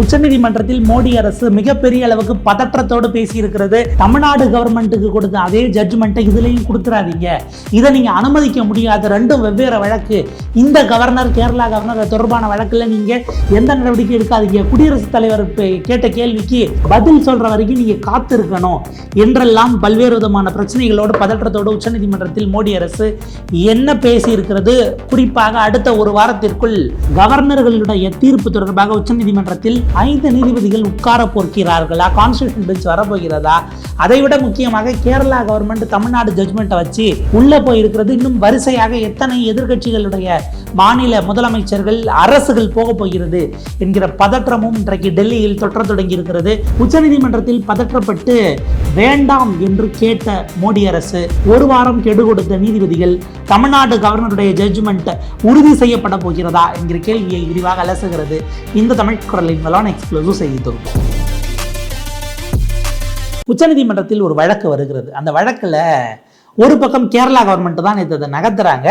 உச்சநீதிமன்றத்தில் மோடி அரசு மிகப்பெரிய அளவுக்கு பதற்றத்தோடு பேசியிருக்கிறது. தமிழ்நாடு கவர்மெண்ட்டுக்கு கொடுத்த அதே ஜட்ஜ்மெண்ட்டை இதுலேயும் கொடுத்துறாதீங்க. இதை நீங்கள் அனுமதிக்க முடியாது ரெண்டும் வெவ்வேறு வழக்கு. இந்த கவர்னர் கேரளா கவர்னர் தொடர்பான வழக்கில் நீங்கள் எந்த நடவடிக்கை எடுக்காதீங்க. குடியரசுத் தலைவர் கேட்ட கேள்விக்கு பதில் சொல்கிற வரைக்கும் நீங்கள் காத்திருக்கணும். என்றெல்லாம் பல்வேறு விதமான பிரச்சனைகளோடு பதற்றத்தோடு உச்சநீதிமன்றத்தில் மோடி அரசு என்ன பேசியிருக்கிறது? குறிப்பாக அடுத்த ஒரு வாரத்திற்குள் கவர்னர்களுடைய தீர்ப்பு தொடர்பாக உச்சநீதிமன்றத்தில் ஐந்து நீதிபதிகள் உட்கார போகிறார்களா? Constitution bench வரப்போகிறதா? அதை விட முக்கியமாக கேரளா கவர்மெண்ட் தமிழ்நாடு ஜட்மெண்ட்டை வச்சு உள்ள போயிருக்கிறது. இன்னும் வரிசையாக எத்தனை எதிர்க்கட்சிகளுடைய மாநில முதலமைச்சர்கள் அரசுகள் போக போகிறது என்கிற பதற்றமும் இன்றைக்கு டெல்லியில் தொற்ற தொடங்கி இருக்கிறது. உச்சநீதிமன்றத்தில் பதற்றப்பட்டு வேண்டாம் என்று கேட்ட மோடி அரசு ஒரு வாரம் கெடு கொடுத்த நீதிபதிகள் தமிழ்நாடு கவர்னருடைய ஜட்ஜ்மெண்ட் உறுதி செய்யப்பட போகிறதா என்கிற கேள்வியை விரிவாக அலசுகிறது இந்த தமிழ் குரலின் வலான் எக்ஸ்க்ளூசிவ் செய்தி தொகுப்பு உச்சநீதிமன்றத்தில் ஒரு வழக்கு வருகிறது. அந்த வழக்கில் ஒரு பக்கம் கேரளா கவர்மெண்ட் தான் இதை நகர்த்துறாங்க.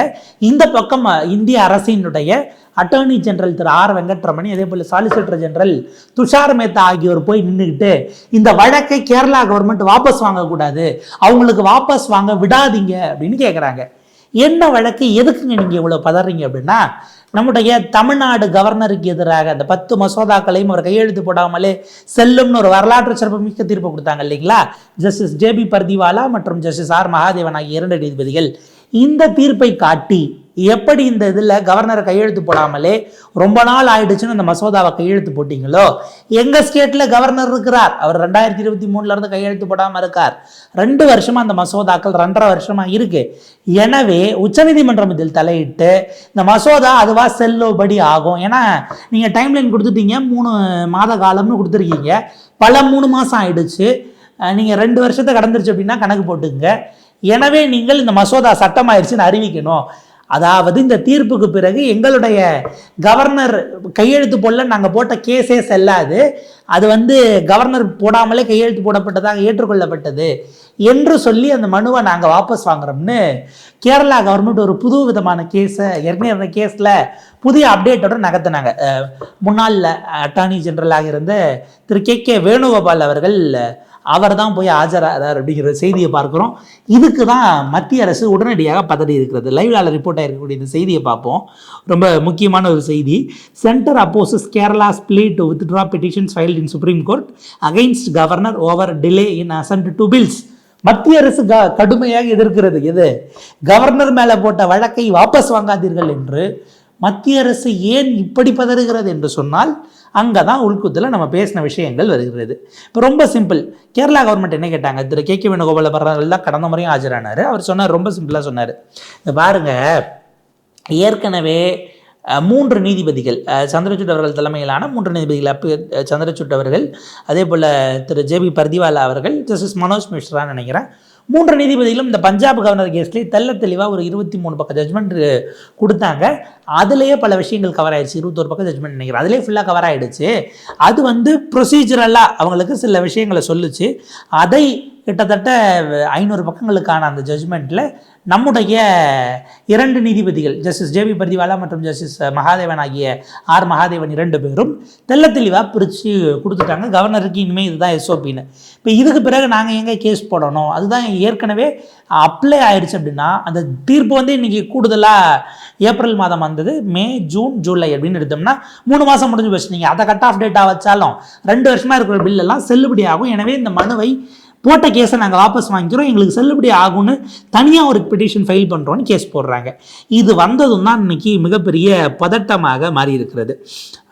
இந்த பக்கம் இந்திய அரசினுடைய அட்டர்னி ஜெனரல் திரு ஆர் வெங்கட்ரமணி அதே போல் சாலிசிட்டர் ஜெனரல் துஷார் மேத்தா ஆகியோர் போய் நின்றுக்கிட்டு இந்த வழக்கை கேரளா கவர்மெண்ட் வாபஸ் வாங்கக்கூடாது. அவங்களுக்கு வாபஸ் வாங்க விடாதீங்க அப்படின்னு கேட்குறாங்க என்ன வழக்கு எதுக்குங்க நீங்கள் இவ்வளோ பதறீங்க அப்படின்னா நம்முடைய தமிழ்நாடு கவர்னருக்கு எதிராக அந்த பத்து மசோதாக்களையும் அவர் கையெழுத்து போடாமலே செல்லும்னு ஒரு வரலாற்று சிறப்புமிக்க தீர்ப்பு கொடுத்தாங்க இல்லைங்களா? ஜஸ்டிஸ் ஜேபி பர்திவாலா மற்றும் ஜஸ்டிஸ் ஆர் மகாதேவன் ஆகிய இரண்டு நீதிபதிகள் இந்த தீர்ப்பை காட்டி எப்படி இந்த இதில் கவர்னரை கையெழுத்து போடாமலே ரொம்ப நாள் ஆயிடுச்சுன்னு அந்த மசோதாவை கையெழுத்து போட்டிங்களோ? எங்கள் ஸ்டேட்டில் கவர்னர் இருக்கிறார். அவர் ரெண்டாயிரத்தி இருபத்தி மூணுலேருந்து கையெழுத்து போடாமல் இருக்கார். ரெண்டு வருஷமாக அந்த மசோதாக்கள் ரெண்டரை வருஷமாக இருக்கு. எனவே உச்சநீதிமன்றம் இதில் தலையிட்டு இந்த மசோதா அதுவாக செல்லுபடி ஆகும். ஏன்னா நீங்கள் டைம்லைன் கொடுத்துட்டீங்க. மூணு மாத காலம்னு கொடுத்துருக்கீங்க. பல மூணு மாதம் ஆயிடுச்சு. நீங்கள் ரெண்டு வருஷத்தை கடந்துருச்சு அப்படின்னா கணக்கு போட்டுங்க எனவே நீங்கள் இந்த மசோதா சட்டமாயிருச்சுன்னு அறிவிக்கணும். அதாவது இந்த தீர்ப்புக்கு பிறகு எங்களுடைய கவர்னர் கையெழுத்து போடல நாங்கள் போட்ட கேஸே செல்லாது அது வந்து கவர்னர் போடாமலே கையெழுத்து போடப்பட்டதாக ஏற்றுக்கொள்ளப்பட்டது என்று சொல்லி அந்த மனுவை நாங்கள் வாபஸ் வாங்குறோம்னு கேரளா கவர்மெண்ட் ஒரு புது விதமான கேஸை ஏற்கனவே இருந்த கேஸில் புதிய அப்டேட்டோட நகர்த்தினாங்க. முன்னாளில் முன்னாள் அட்டார்னி ஜெனரலாக இருந்த திரு கே கே வேணுகோபால் அவர்கள் அவர் தான் போய் ஆஜராகிறார் அப்படிங்கிற செய்தியை பார்க்குறோம். இதுக்கு தான் மத்திய அரசு உடனடியாக பதவி இருக்கிறது. லைவ்லால ரிப்போர்ட் ஆகிருக்கக்கூடிய இந்த செய்தியை பார்ப்போம். ரொம்ப முக்கியமான ஒரு செய்தி. Centre opposes Kerala split withdraw petitions filed in Supreme Court against governor over delay in assent to bills மத்திய அரசு க கடுமையாக எதிர்க்கிறது. எது? கவர்னர் மேலே போட்ட வழக்கை வாபஸ் வாங்காதீர்கள் என்று. மத்திய அரசு ஏன் இப்படி பதறுகிறது என்று சொன்னால் அங்கே தான் உள்குத்தில் நம்ம பேசின விஷயங்கள் வருகிறது. இப்போ ரொம்ப சிம்பிள் கேரளா கவர்மெண்ட் என்ன கேட்டாங்க? திரு கே கே வேணுகோபால பரவாயில்ல கடந்த முறையும் ஆஜரானார். அவர் சொன்னார் ரொம்ப சிம்பிளாக சொன்னார். இந்த பாருங்க. ஏற்கனவே மூன்று நீதிபதிகள் அஹ், சந்திரசூட் அவர்கள் தலைமையிலான மூன்று நீதிபதிகள் அப்போ சந்திரசூட் அவர்கள் அதே போல் திரு ஜேபி பர்திவாலா அவர்கள் ஜஸ்டிஸ் மனோஜ் மிஸ்ரான்னு நினைக்கிறேன். மூன்று நீதிபதிகளும் இந்த பஞ்சாப் கவர்னர் கேஸ்லேயே தெல்ல தெளிவாக ஒரு இருபத்தி மூணு பக்கம் ஜட்மெண்ட் கொடுத்தாங்க. அதுலேயே பல விஷயங்கள் கவர் ஆயிடுச்சு. இருபத்தோரு பக்கம் ஜட்மெண்ட் நினைக்கிறேன். அதுலேயே ஃபுல்லாக கவர் ஆயிடுச்சு. அது வந்து ப்ரொசீஜரலாக அவங்களுக்கு சில விஷயங்களை சொல்லுச்சு. அதை கிட்டத்தட்ட ஐநூறு பக்கங்களுக்கான அந்த ஜட்ஜ்மெண்ட்டில் நம்முடைய இரண்டு நீதிபதிகள் ஜஸ்டிஸ் ஜேபி பர்திவாலா மற்றும் ஜஸ்டிஸ் மகாதேவன் ஆகிய ஆர் மகாதேவன் இரண்டு பேரும் தெள்ள தெளிவாக பிரித்து கொடுத்துட்டாங்க. கவர்னருக்கு இனிமேல் இதுதான் எஸ்ஓபின்னு இப்போ இதுக்கு பிறகு நாங்கள் எங்கே கேஸ் போடணும்? அதுதான் ஏற்கனவே அப்ளை ஆயிடுச்சு அப்படின்னா அந்த தீர்ப்பு வந்து இன்றைக்கி கூடுதலாக ஏப்ரல் மாதம் வந்தது. மே ஜூன் ஜூலை அப்படின்னு எடுத்தோம்னா மூணு மாதம் முடிஞ்சு போச்சு. நீங்கள் அதை கட் ஆஃப் டேட்டாக வச்சாலும் ரெண்டு வருஷமாக இருக்கிற பில்லெல்லாம் செல்லுபடியாகும். எனவே இந்த மனுவை போட்ட கேஸை நாங்கள் வாபஸ் வாங்கிக்கிறோம். எங்களுக்கு செல்லுபடி ஆகும்னு தனியாக ஒரு பெட்டிஷன் ஃபைல் பண்ணுறோன்னு கேஸ் போடுறாங்க. இது வந்ததும் தான் இன்னைக்கு மிகப்பெரிய பதட்டமாக மாறி இருக்கிறது.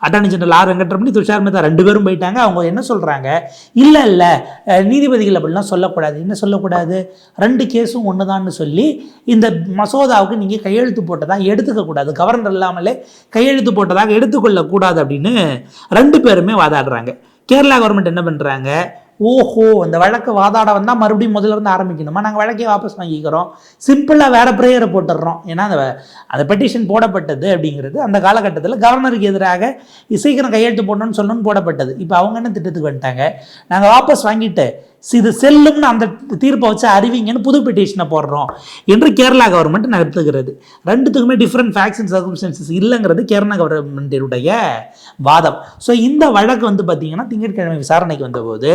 Attorney general R Venkataramani Tushar Mehta ரெண்டு பேரும் போயிட்டாங்க. அவங்க என்ன சொல்கிறாங்க இல்லை இல்லை நீதிபதிகள் அப்படிலாம் சொல்லக்கூடாது. என்ன சொல்லக்கூடாது? ரெண்டு கேஸும் ஒன்று சொல்லி இந்த மசோதாவுக்கு நீங்கள் கையெழுத்து போட்டதாக எடுத்துக்கக்கூடாது கவர்னர் இல்லாமலே கையெழுத்து போட்டதாக எடுத்துக்கொள்ளக்கூடாது அப்படின்னு ரெண்டு பேருமே வாதாடுறாங்க. கேரளா கவர்மெண்ட் என்ன பண்ணுறாங்க ஓஹோ அந்த வழக்கு வாதாட வந்தால் மறுபடியும் முதல்ல இருந்து ஆரம்பிக்கணுமா? நாங்கள் வழக்கே வாபஸ் வாங்கிக்கிறோம். சிம்பிளாக வேறு ப்ரேயரை போட்டுடுறோம். ஏன்னா அந்த அந்த பெட்டிஷன் போடப்பட்டது அப்படிங்கிறது அந்த காலகட்டத்தில் கவர்னருக்கு எதிராக சீக்கிரம் கையெழுத்து போடணும்னு சொல்லணும்னு போடப்பட்டது. இப்போ அவங்க என்ன திட்டத்துக்கு வந்துட்டாங்க? நாங்கள் வாபஸ் வாங்கிட்டு இது செல்லும்னு அந்த தீர்ப்பை வச்சு அறிவிங்கன்னு புது பெட்டிஷனை போடுறோம். என்று கேரளா கவர்மெண்ட் நடத்துகிறது ரெண்டுத்துக்குமே டிஃப்ரெண்ட் ஃபேக்ட்ஸ் அண்ட் சர்க்கம்ஸ்டன்சஸ் இல்லைங்கிறது கேரளா கவர்மெண்டினுடைய வாதம். ஸோ இந்த வழக்கு வந்து பார்த்தீங்கன்னா திங்கட்கிழமை விசாரணைக்கு வந்தபோது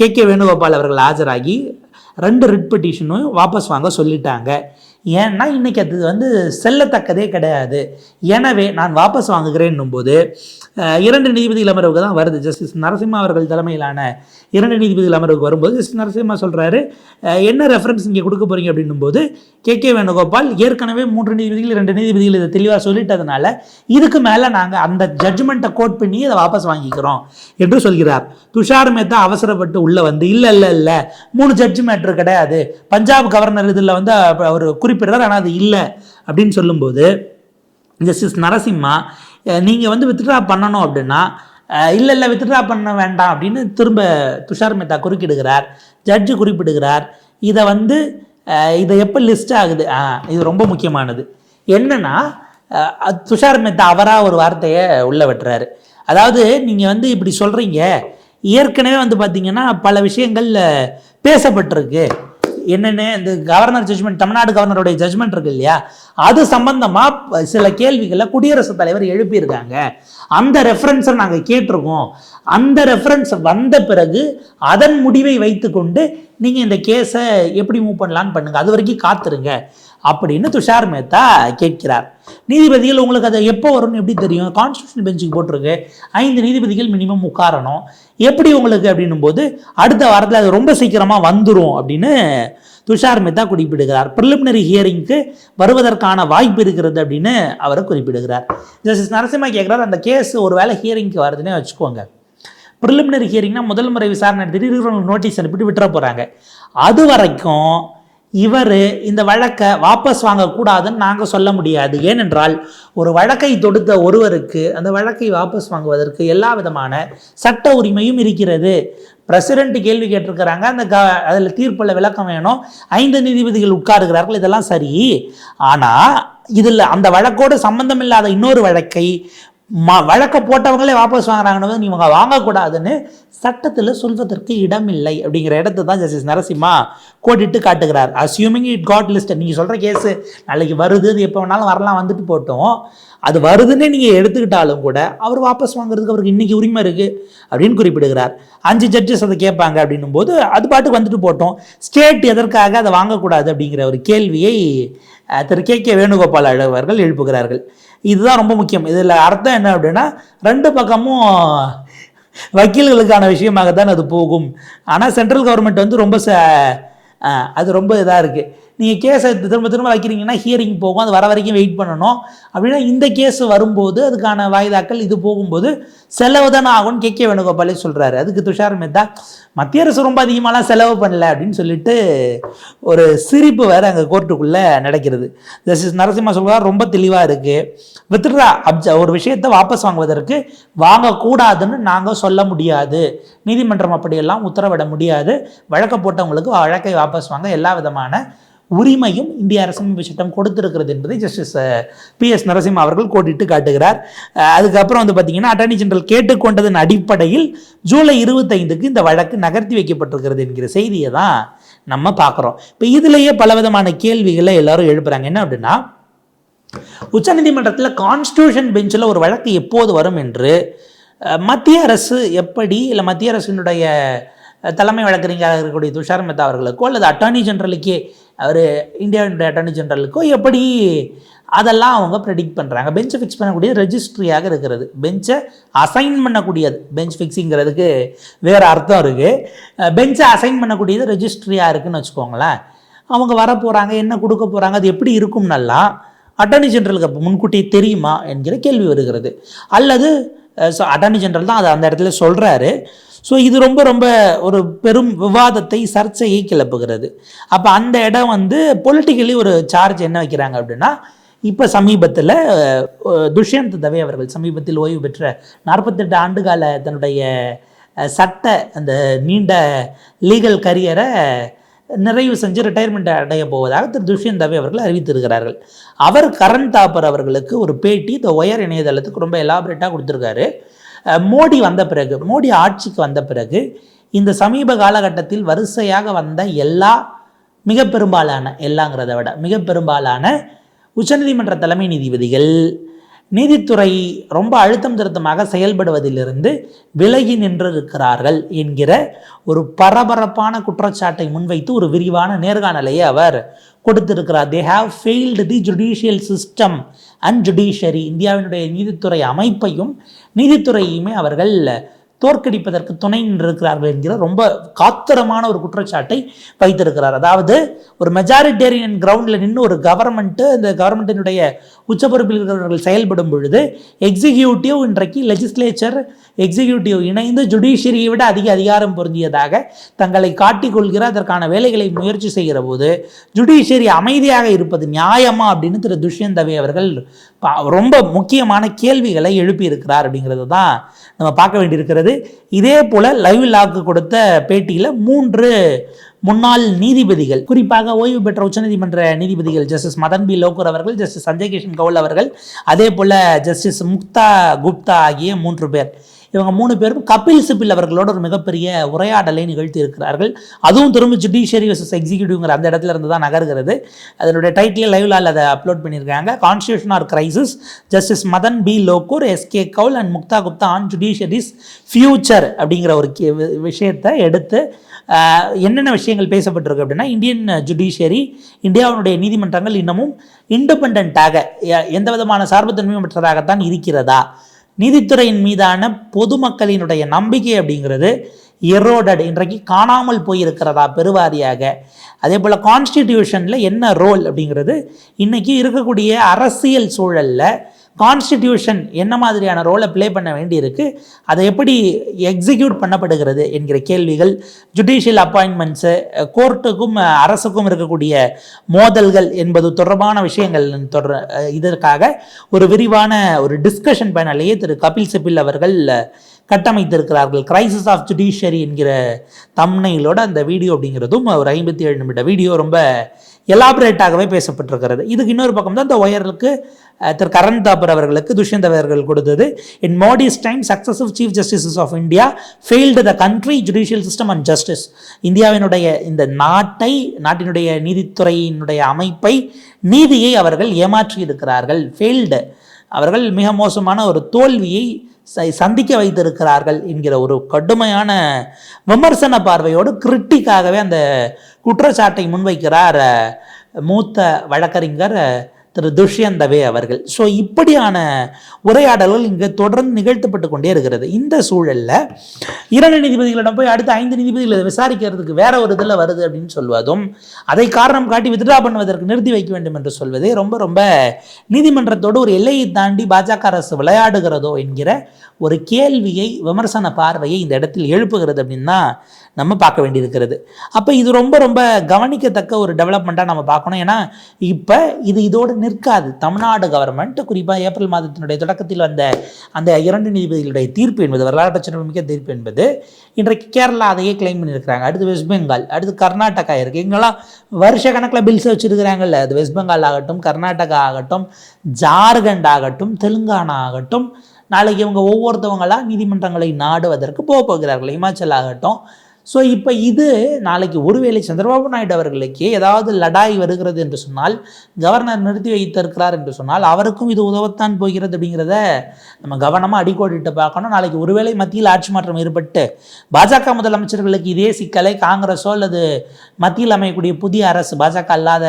கே கே வேணுகோபால் அவர்கள் ஆஜராகி ரெண்டு ரிட் பெட்டிஷனும் வாபஸ் வாங்க சொல்லிட்டாங்க. ஏன்னா இன்னைக்கு அது வந்து செல்லத்தக்கதே கிடையாது. எனவே நான் வாபஸ் வாங்குகிறேன்னும் போது இரண்டு நீதிபதிகள் அமர்வுக்கு தான் வருது. ஜஸ்டிஸ் நரசிம்மா அவர்கள் தலைமையிலான இரண்டு நீதிபதிகள் அமர்வுக்கு வரும்போது ஜஸ்டிஸ் நரசிம்மா சொல்கிறாரு என்ன ரெஃபரன்ஸ் இங்கே கொடுக்க போறீங்க? அப்படின்னும் போது கே. கே. வேணுகோபால் ஏற்கனவே மூன்று நீதிபதிகள் இரண்டு நீதிபதிகள் இதை தெளிவாக சொல்லிட்டதுனால இதுக்கு மேலே நாங்கள் அந்த ஜட்ஜ்மெண்ட்டை கோட் பண்ணி அதை வாபஸ் வாங்கிக்கிறோம் என்று சொல்கிறார். துஷார் மேத்தா அவசரப்பட்டு உள்ளே வந்து இல்லை இல்லை இல்லை மூணு ஜட்ஜ் மேட்ரு கிடையாது. பஞ்சாப் கவர்னர் இதில் வந்து அவர் குறிப்பிடுறார் ஆனால் அது இல்லை அப்படின்னு சொல்லும்போது ஜஸ்டிஸ் நரசிம்மா நீங்கள் வந்து வித்ட்ரா பண்ணணும் அப்படின்னா இல்லை இல்லை வித்ட்ரா பண்ண வேண்டாம் அப்படின்னு திரும்ப துஷார் மேத்தா குறுக்கிடுகிறார் ஜட்ஜு குறிப்பிடுகிறார். இதை வந்து இதை எப்போ லிஸ்ட் ஆகுது? ஆ இது ரொம்ப முக்கியமானது. என்னென்னா துஷார் மேத்தா அவராக ஒரு வார்த்தையை உள்ள வெட்டுறாரு. அதாவது நீங்கள் வந்து இப்படி சொல்கிறீங்க ஏற்கனவே வந்து பார்த்தீங்கன்னா பல விஷயங்கள் பேசப்பட்டிருக்கு. என்னென்ன இந்த கவர்னர் ஜட்மெண்ட் தமிழ்நாடு கவர்னருடைய ஜட்ஜ்மெண்ட் இருக்கு இல்லையா? அது சம்பந்தமாக சில கேள்விகளை குடியரசுத் தலைவர் எழுப்பியிருக்காங்க. அந்த ரெஃபரன்ஸை நாங்கள் கேட்டிருக்கோம். அந்த ரெஃபரன்ஸ் வந்த பிறகு அதன் முடிவை வைத்துக்கொண்டு நீங்கள் இந்த கேஸை எப்படி மூவ் பண்ணலான்னு பண்ணுங்கள் அது வரைக்கும் காத்துருங்க. அப்படின்னு துஷார் மேத்தா கேட்கிறார். நீதிபதிகள் உங்களுக்கு அதை எப்போ வரும்னு எப்படி தெரியும்? கான்ஸ்டியூஷன் பெஞ்சுக்கு போட்டிருக்கு. ஐந்து நீதிபதிகள் மினிமம் உட்காரணும். எப்படி உங்களுக்கு அப்படின்னும் போது அடுத்த வாரத்தில் அது ரொம்ப சீக்கிரமாக வந்துடும் அப்படின்னு துஷார் மேத்தா குறிப்பிடுகிறார். ப்ரிலிமினரி ஹியரிங்க்கு வருவதற்கான வாய்ப்பு இருக்கிறது அப்படின்னு அவர் குறிப்பிடுகிறார். ஜஸ்டிஸ் நரசிம்மா கேட்குறாரு அந்த கேஸ் ஒரு வேளை ஹியரிங்க்கு வருதுன்னே வச்சுக்கோங்க. ப்ரிலிமினரி ஹியரிங்னா முதல் முறை விசாரணை நடத்திட்டு நோட்டீஸ் அனுப்பிட்டு விட்டுற போகிறாங்க அது வரைக்கும் இவர் இந்த வழக்கை வாபஸ் வாங்கக்கூடாதுன்னு நாங்கள் சொல்ல முடியாது. ஏனென்றால் ஒரு வழக்கை தொடுத்த ஒருவருக்கு அந்த வழக்கை வாபஸ் வாங்குவதற்கு எல்லா விதமான சட்ட உரிமையும் இருக்கிறது. பிரசிடென்ட் கேள்வி கேட்டிருக்கிறாங்க அந்த க அதில் தீர்ப்பில் விளக்கம் வேணும். ஐந்து நீதிபதிகள் உட்காருகிறார்கள் இதெல்லாம் சரி. ஆனால் இதில் அந்த வழக்கோடு சம்பந்தம் இல்லாத இன்னொரு வழக்கை ம வழக்கை போட்டவங்களே வாபஸ் வாங்குறாங்கன்னு இவங்க வாங்கக்கூடாதுன்னு சட்டத்தில் சொல்வதற்கு இடமில்லை அப்படிங்கிற இடத்தை தான் ஜஸ்டிஸ் நரசிம்மா கோட்டிட்டு காட்டுகிறார். அசியூமிங் இட் காட் லிஸ்ட் நீங்கள் சொல்கிற கேஸு நாளைக்கு வருது அது எப்போ வேணாலும் வரலாம் வந்துட்டு போட்டோம். அது வருதுன்னு நீங்கள் எடுத்துக்கிட்டாலும் கூட அவர் வாபஸ் வாங்குறதுக்கு அவருக்கு இன்றைக்கி உரிமை இருக்குது அப்படின்னு குறிப்பிடுகிறார். அஞ்சு ஜட்ஜஸ் அதை கேட்பாங்க அப்படின்னும் போது அது பாட்டுக்கு வந்துட்டு போட்டோம். ஸ்டேட் எதற்காக அதை வாங்கக்கூடாது அப்படிங்கிற ஒரு கேள்வியை திரு கே கே வேணுகோபால் அவர்கள் எழுப்புகிறார்கள். இதுதான் ரொம்ப முக்கியம். இதில் அர்த்தம் என்ன அப்படின்னா ரெண்டு பக்கமும் வக்கீல்களுக்கான விஷயமாக தான் அது போகும். ஆனால் சென்ட்ரல் கவர்மெண்ட் வந்து ரொம்ப ச அது ரொம்ப இதாக இருக்குது நீங்கள் கேஸை திரும்ப திரும்ப வைக்கிறீங்கன்னா ஹியரிங் போகும். அது வர வரைக்கும் வெயிட் பண்ணணும். அப்படின்னா இந்த கேஸ் வரும்போது அதுக்கான வாய்தாக்கள் இது போகும்போது செலவு தானே ஆகும்னு கே கே வேணுகோபாலே சொல்கிறாரு அதுக்கு துஷார் மேத்தா மத்திய அரசு ரொம்ப அதிகமாகலாம் செலவு பண்ணல அப்படின்னு சொல்லிட்டு ஒரு சிரிப்பு வேறு அங்கே கோர்ட்டுக்குள்ளே நடக்கிறது. ஜஸ்டிஸ் நரசிம்மா சொல்கிறார் ரொம்ப தெளிவாக இருக்குது வித்ட்ரா அப்ஜ ஒரு விஷயத்தை வாபஸ் வாங்குவதற்கு வாங்கக்கூடாதுன்னு நாங்கள் சொல்ல முடியாது. நீதிமன்றம் அப்படியெல்லாம் உத்தரவிட முடியாது. வழக்க போட்டவங்களுக்கு வழக்கை வாபஸ் வாங்க எல்லா விதமான உரிமையும் இந்திய அரசமைப்பு சட்டம் கொடுத்திருக்கிறது என்பதை ஜஸ்டிஸ் பி எஸ் நரசிம்மா அவர்கள் கோட்டிட்டு காட்டுகிறார். அதுக்கப்புறம் வந்து பார்த்தீங்கன்னா அட்டார்னி ஜெனரல் கேட்டுக்கொண்டதன் அடிப்படையில் ஜூலை இருபத்தைந்துக்கு இந்த வழக்கு நகர்த்தி வைக்கப்பட்டிருக்கிறது என்கிற செய்தியை தான் நம்ம பார்க்குறோம். இப்போ இதுலேயே பலவிதமான கேள்விகளை எல்லாரும் எழுப்புறாங்க. என்ன அப்படின்னா உச்சநீதிமன்றத்தில் கான்ஸ்டியூஷன் பெஞ்சில் ஒரு வழக்கு எப்போது வரும் என்று மத்திய அரசு எப்படி இல்லை மத்திய அரசினுடைய தலைமை வழக்கறிஞராக இருக்கக்கூடிய துஷார் மேத்தா அவர்களுக்கோ அல்லது அட்டார்னி ஜெனரலுக்கே அவர் இந்தியாவின் அட்டர்னி ஜெனரலுக்கோ எப்படி அதெல்லாம் அவங்க ப்ரெடிக்ட் பண்ணுறாங்க பெஞ்சை ஃபிக்ஸ் பண்ணக்கூடிய ரெஜிஸ்ட்ரியாக இருக்கிறது. பெஞ்சை அசைன் பண்ணக்கூடியது. பெஞ்ச் ஃபிக்ஸிங்கிறதுக்கு வேறு அர்த்தம் இருக்குது பெஞ்சை அசைன் பண்ணக்கூடியது ரெஜிஸ்ட்ரியாக இருக்குன்னு வச்சுக்கோங்களேன். அவங்க வர போகிறாங்க என்ன கொடுக்க போகிறாங்க அது எப்படி இருக்கும் நல்லா அட்டர்னி ஜெனரலுக்கு அப்போ முன்கூட்டியே தெரியுமா என்கிற கேள்வி வருகிறது. அல்லது ஸோ அட்டார்னி ஜெனரல் தான் அதை அந்த இடத்துல சொல்கிறாரு ஸோ இது ரொம்ப ரொம்ப ஒரு பெரும் விவாதத்தை சர்ச்சையை கிளப்புகிறது. அப்போ அந்த இடம் வந்து பொலிட்டிக்கலி ஒரு சார்ஜ் என்ன வைக்கிறாங்க அப்படின்னா இப்போ சமீபத்தில் துஷ்யந்த் தவே அவர்கள் சமீபத்தில் ஓய்வு பெற்ற நாற்பத்தெட்டு ஆண்டுகால தன்னுடைய சட்ட அந்த நீண்ட லீகல் கரியரை நிறைவு செஞ்சு ரிட்டையர்மெண்ட் அடைய போவதாக திரு துஷ்யந்த் தவே அவர்கள் அறிவித்திருக்கிறார்கள். அவர் கரண் தாப்பர் அவர்களுக்கு ஒரு பேட்டி இந்த ஒயர் இணையதளத்துக்கு ரொம்ப எலாபரேட்டாக கொடுத்துருக்காரு. மோடி வந்த பிறகு மோடி ஆட்சிக்கு வந்த பிறகு இந்த சமீப காலகட்டத்தில் வரிசையாக வந்த எல்லா மிக பெரும்பாலான எல்லாங்கிறத விட மிக பெரும்பாலான உச்சநீதிமன்ற தலைமை நீதிபதிகள் நீதித்துறை ரொம்ப அழுத்தம் திருத்தமாக செயல்படுவதிலிருந்து விலகி நின்றிருக்கிறார்கள் என்கிற ஒரு பரபரப்பான குற்றச்சாட்டை முன்வைத்து ஒரு விரிவான நேர்காணலையை அவர் கொடுத்திருக்கிறார். They have failed the judicial system and judiciary இந்தியாவினுடைய நீதித்துறை அமைப்பையும் நீதித்துறையுமே அவர்கள் தோற்கடிப்பதற்கு துணை நின்றிருக்கிறார்கள் என்கிற ரொம்ப காத்திரமான ஒரு குற்றச்சாட்டை வைத்திருக்கிறார். அதாவது ஒரு மெஜாரிட்டேரியன் கிரவுண்டில் நின்று ஒரு கவர்மெண்ட்டு இந்த கவர்மெண்ட்டினுடைய உச்ச பொறுப்பில் இருக்கிறவர்கள் செயல்படும் பொழுது எக்ஸிக்யூட்டிவ் இன்றைக்கு லெஜிஸ்லேச்சர் எக்ஸிக்யூட்டிவ் இணைந்து ஜுடிஷியரியை விட அதிக அதிகாரம் பொருந்தியதாக தங்களை காட்டிக்கொள்கிற அதற்கான வேலைகளை முயற்சி செய்கிற போது ஜுடிஷியரி அமைதியாக இருப்பது நியாயமா அப்படின்னு திரு துஷ்யந்த் தவே அவர்கள் பா- ரொம்ப முக்கியமான கேள்விகளை எழுப்பியிருக்கிறார் அப்படிங்கிறது தான் நம்ம பார்க்க வேண்டியிருக்கிறது. இதே போல லைவ் லாக்கு கொடுத்த பேட்டியில் மூன்று முன்னாள் நீதிபதிகள் குறிப்பாக ஓய்வு பெற்ற உச்சநீதிமன்ற நீதிபதிகள் ஜஸ்டிஸ் மதன் பி. லோகூர் அவர்கள் ஜஸ்டிஸ் சஞ்சய் கிஷன் கவுல் அவர்கள் அதே போல ஜஸ்டிஸ் முக்தா குப்தா ஆகிய மூன்று பேர். இவங்க மூணு பேரும் கபில் சிபில் அவர்களோட ஒரு மிகப்பெரிய உரையாடலை நிகழ்த்தி இருக்கிறார்கள் அதுவும் திரும்ப ஜுடிஷியரி வர்சஸ் எக்ஸிக்யூட்டிவ்ங்கிற அந்த இடத்துல இருந்து தான் நகர்கிறது. அதனுடைய டைட்டில் லைவ்ல அதை அப்லோட் பண்ணியிருக்காங்க. Constitution or crisis justice Madan B Lokur S K Kaul and Mukta Gupta on judiciary's future அப்படிங்கிற ஒரு வி- விஷயத்தை எடுத்து என்னென்ன விஷயங்கள் பேசப்பட்டிருக்கு அப்படின்னா இந்தியன் ஜுடிஷியரி இந்தியாவுடைய நீதிமன்றங்கள் இன்னமும் இண்டிபெண்ட்டாக எந்த விதமான சார்புத்தன்மையற்றதாகத்தான் இருக்கிறதா? நீதித்துறையின் மீதான பொதுமக்களினுடைய நம்பிக்கை அப்படிங்கிறது எரோடட் இன்றைக்கு காணாமல் போயிருக்கிறதா பெருவாரியாக. அதே போல் கான்ஸ்டிடியூஷனில் என்ன ரோல் அப்படிங்கிறது இன்றைக்கி இருக்கக்கூடிய அரசியல் சூழலில் கான்ஸ்டிடியூஷன் என்ன மாதிரியான ரோலை ப்ளே பண்ண வேண்டியிருக்கு அதை எப்படி எக்ஸிக்யூட் பண்ணப்படுகிறது என்கிற கேள்விகள் ஜுடிஷியல் அப்பாயின்மெண்ட்ஸு கோர்ட்டுக்கும் அரசுக்கும் இருக்கக்கூடிய மோதல்கள் என்பது தொடர்பான விஷயங்கள் தொடர் இதற்காக ஒரு விரிவான ஒரு டிஸ்கஷன் பேனலையே திரு கபில் சிபில் அவர்கள் கட்டமைத்திருக்கிறார்கள். கிரைசிஸ் ஆஃப் ஜுடிஷியரி என்கிற தம்னையிலோட அந்த வீடியோ அப்படிங்கிறதும் ஒரு ஐம்பத்தி ஏழு நிமிட வீடியோ ரொம்ப எலாபரேட்டாகவே பேசப்பட்டிருக்கிறது. இதுக்கு இன்னொரு பக்கம் தான் இந்த ஒயருக்கு திரு கரண் தாபர் அவர்களுக்கு துஷ்யந்த் அவர்கள் கொடுத்தது. In Modi's time successive chief justices of India failed the country judicial system and justice இந்தியாவினுடைய இந்த நாட்டை நாட்டினுடைய நீதித்துறையினுடைய அமைப்பை நீதியை அவர்கள் ஏமாற்றியிருக்கிறார்கள். ஃபெயில்டு அவர்கள் மிக மோசமான ஒரு தோல்வியை சந்திக்க வைத்திருக்கிறார்கள் என்கிற ஒரு கடுமையான விமர்சன பார்வையோடு கிரிட்டிக்காகவே அந்த குற்றச்சாட்டை முன்வைக்கிறார் மூத்த வழக்கறிஞர் திரு துஷ்யந்த் தவே அவர்கள். ஸோ இப்படியான உரையாடல்கள் இங்கே தொடர்ந்து நிகழ்த்தப்பட்டு கொண்டே இருக்கிறது. இந்த சூழல்ல இரண்டு நீதிபதிகளிடம் போய் அடுத்த ஐந்து நீதிபதிகளை விசாரிக்கிறதுக்கு வேற ஒரு இதில் வருது அப்படின்னு சொல்வதும் அதை காரணம் காட்டி வித்ட்ரா பண்ணுவதற்கு நிறுத்தி வைக்க வேண்டும் என்று சொல்வதே ரொம்ப ரொம்ப நீதிமன்றத்தோடு ஒரு எல்லையை தாண்டி பாஜக அரசு விளையாடுகிறதோ என்கிற ஒரு கேள்வியை விமர்சன பார்வையை இந்த இடத்தில் எழுப்புகிறது அப்படின்னா நம்ம பார்க்க வேண்டியிருக்கிறது. அப்போ இது ரொம்ப ரொம்ப கவனிக்கத்தக்க ஒரு டெவலப்மெண்ட்டாக நம்ம பார்க்கணும். ஏன்னா இப்போ இது இதோடு நிற்காது. தமிழ்நாடு கவர்மெண்ட் குறிப்பாக ஏப்ரல் மாதத்தினுடைய தொடக்கத்தில் வந்த அந்த இரண்டு நீதிபதிகளுடைய தீர்ப்பு என்பது வரலாற்று சிறப்புமிக்க தீர்ப்பு என்பது இன்றைக்கு கேரளா அதையே கிளைம் பண்ணியிருக்கிறாங்க. அடுத்து வெஸ்ட் பெங்கால் அடுத்து கர்நாடகா இருக்குது இங்கெல்லாம் வருஷ கணக்கில் பில்ஸ் வச்சுருக்கிறாங்கல்ல. அது வெஸ்ட் பெங்கால் ஆகட்டும் கர்நாடகா ஆகட்டும் ஜார்க்கண்ட் ஆகட்டும் தெலுங்கானா ஆகட்டும் நாளைக்கு இவங்க ஒவ்வொருத்தவங்களாக நீதிமன்றங்களை நாடுவதற்கு போக போகிறார்கள். இமாச்சல் ஆகட்டும் ஸோ இப்போ இது நாளைக்கு ஒருவேளை சந்திரபாபு நாயுடு அவர்களுக்கு ஏதாவது லடாய் வருகிறது என்று சொன்னால் கவர்னர் நிறுத்தி வைத்திருக்கிறார் என்று சொன்னால் அவருக்கும் இது உதவத்தான் போகிறது அப்படிங்கிறத நம்ம கவனமாக அடிக்கோடிட்டு பார்க்கணும். நாளைக்கு ஒருவேளை மத்தியில் ஆட்சி மாற்றம் ஏற்பட்டு பாஜக முதலமைச்சர்களுக்கு இதே சிக்கலை காங்கிரஸோ அல்லது மத்தியில் அமையக்கூடிய புதிய அரசு பாஜக அல்லாத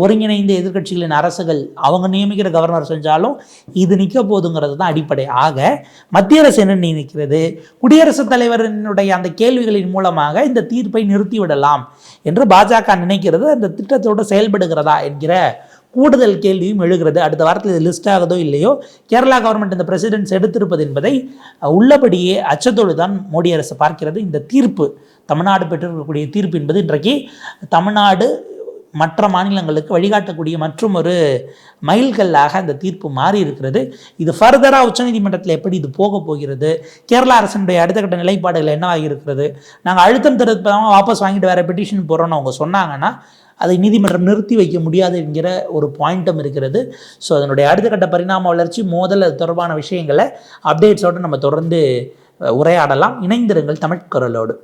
ஒருங்கிணைந்த எதிர்க்கட்சிகளின் அரசுகள் அவங்க நியமிக்கிற கவர்னர் செஞ்சாலும் இது நிற்க போதுங்கிறது தான் அடிப்படை. ஆக மத்திய அரசு என்ன நினைக்கிறது? குடியரசுத் தலைவரினுடைய அந்த கேள்விகளின் மூலமாக இந்த தீர்ப்பை நிறுத்திவிடலாம் என்று பாஜக நினைக்கிறது. அந்த திட்டத்தோடு செயல்படுகிறதா என்கிற கூடுதல் கேள்வியும் எழுகிறது. அடுத்த வாரத்தில் இது லிஸ்ட் ஆகுதோ இல்லையோ கேரளா கவர்மெண்ட் இந்த பிரசிடென்ட்ஸ் எடுத்திருப்பது என்பதை உள்ளபடியே அச்சத்தோடு தான் மோடி அரசு பார்க்கிறது. இந்த தீர்ப்பு தமிழ்நாடு பெற்றிருக்கக்கூடிய தீர்ப்பு என்பது இன்றைக்கு தமிழ்நாடு மற்ற மாநிலங்களுக்கு வழிகாட்டக்கூடிய மற்றும் ஒரு மைல்கல்லாக அந்த தீர்ப்பு மாறி இருக்கிறது இது ஃபர்தராக உச்சநீதிமன்றத்தில் எப்படி இது போக போகிறது? கேரளா அரசினுடைய அடுத்த கட்ட நிலைப்பாடுகள் என்ன இருக்கிறது நாங்கள் அழுத்தம் திருப்பமாக வாபஸ் வாங்கிட்டு வேறு பெட்டிஷன் போகிறோன்னு அவங்க சொன்னாங்கன்னா அதை நீதிமன்றம் நிறுத்தி வைக்க முடியாது என்கிற ஒரு பாயிண்ட்டும் இருக்கிறது. ஸோ அதனுடைய அடுத்த கட்ட பரிணாம வளர்ச்சி மோதல் அது தொடர்பான விஷயங்களை அப்டேட்ஸோடு நம்ம தொடர்ந்து உரையாடலாம். இணைந்திருங்கள் தமிழ்குரலோடு